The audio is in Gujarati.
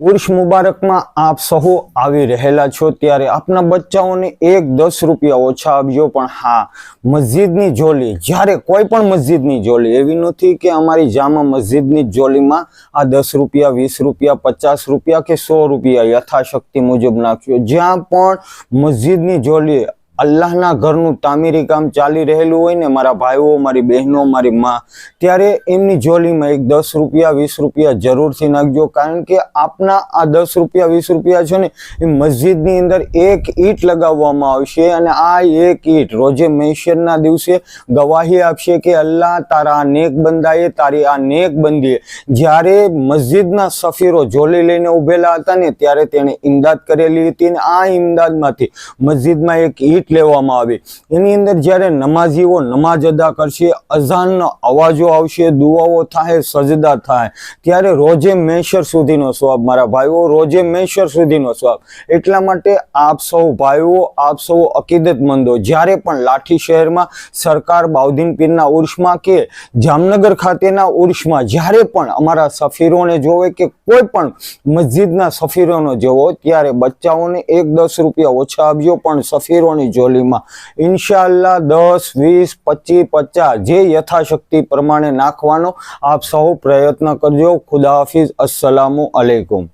ઉર્ષ મુબારકમાં આપ સહુ આવી રહેલા છો. ત્યારે આપના બચ્ચાઓને એક દસ રૂપિયા ઓછા આપજો. પણ હા, મસ્જિદની જોલી જ્યારે કોઈ પણ મસ્જિદની જોલી એવી નથી કે અમારી જામા મસ્જિદની જોલીમાં આ દસ રૂપિયા, વીસ રૂપિયા, પચાસ રૂપિયા કે સો રૂપિયા યથાશક્તિ મુજબ નાખ્યો. જ્યાં પણ મસ્જિદની જોલી અલ્લાહના ઘરનું તામીરી કામ ચાલી રહેલું હોય ને મારા ભાઈઓ, મારી બહેનો, મારી માં, ત્યારે એમની જોલીમાં એક દસ રૂપિયા, વીસ રૂપિયા જરૂરથી નાખજો. કારણ કે આપના આ દસ રૂપિયા, વીસ રૂપિયા છે ને, એ મસ્જિદની અંદર એક ઈંટ લગાવવામાં આવશે અને આ એક ઈંટ રોજે મહેશરના દિવસે ગવાહી આપશે કે, અલ્લાહ, તારા આ નેક બંદાએ તારી આ નેક બંદીએ જ્યારે મસ્જિદના સફીરો જોલી લઈને ઉભેલા હતા ને, ત્યારે તેણે ઇમદાદ કરેલી હતી અને આ ઇમદાદમાંથી મસ્જિદમાં એક ઈંટ લેવામાં આવી. એની અંદર જ્યારે નમાઝીઓ નમાઝ અદા કરશે, અઝાનનો અવાજો આવશે, દુઆઓ થાય, સજદા થાય, ત્યારે રોજે મેશર સુધીનો સ્વાબ. મારા ભાઈઓ, રોજે મેશર સુધીનો સ્વાબ. એટલા માટે આપ સૌ ભાઈઓ, આપ સૌ અકીદતમંદો, જ્યારે પણ લાઠી શહેરમાં સરકાર બાઉદ્દીન પીરના ઉર્ષમાં કે જામનગર ખાતેના ઉર્ષમાં જ્યારે પણ અમારા સફીરોને જોવે કે કોઈ પણ મસ્જિદના સફીરોનો જોવો, ત્યારે બચ્ચાઓને એક દસ રૂપિયા ઓછા આપજો, પણ સફીરોની જોલીમાં ઇન્શાલ્લા દસ, વીસ, પચીસ, પચાસ જે યથાશક્તિ પ્રમાણે નાખવાનો આપ સૌ પ્રયત્ન કરજો. ખુદા હાફિઝ. અસલામુ અલૈકુમ.